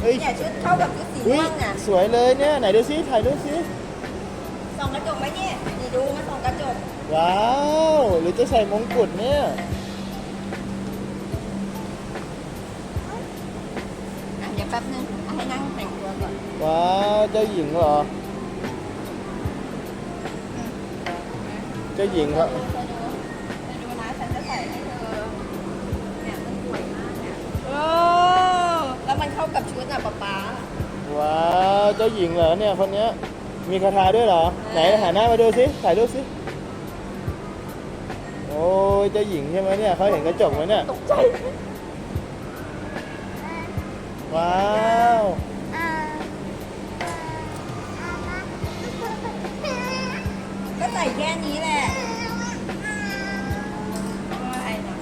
เฮ้ยเนี่ยชุดเข้ากับชุดสีอุ้ยม่วงน่ะสวยเลยเนี่ย ไหนดูซิถ่ายรูปซิส่องกระจกไหมเนี่ยนี่ดูมาส่องกระจกว้าว หรือจะใส่มงกุฎเนี่ยอะเดี๋ยวแป๊บนึงเอาให้นั่งแต่งตัวก่อนว้าวเจ้าหญิงเหรอเจ้าหญิงครับ จ้าหญิงเหรอเนี่ยคนเนี้ยมีคาถาด้วยเหรอ ไหนหันหน้ามาดูซิถ่ายรูปซิโอ้ยเจ้าหญิงใช่ไหมเนี่ยเขาเห็นกระจกไหมเนี่ยตกใจว้าวก็ใส่แค่นี้แหละอะไรนะ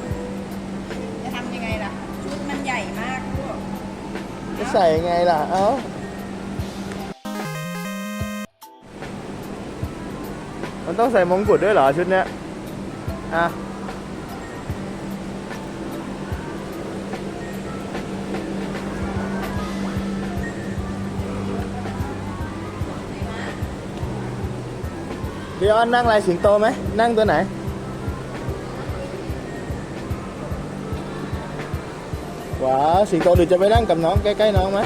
จะทำยังไงล่ะ ชุดมันใหญ่มากลูกจะใส่ไงล่ะ เอ้า มันต้องใส่มงกุฎด้วยเหรอชุดเนี้ยอะเดี๋ยวนั่งลายสิงโตไหม นั่งตัวไหน ว้าว สิงโตหรือจะไปนั่งกับน้องใกล้ ๆ น้องไหม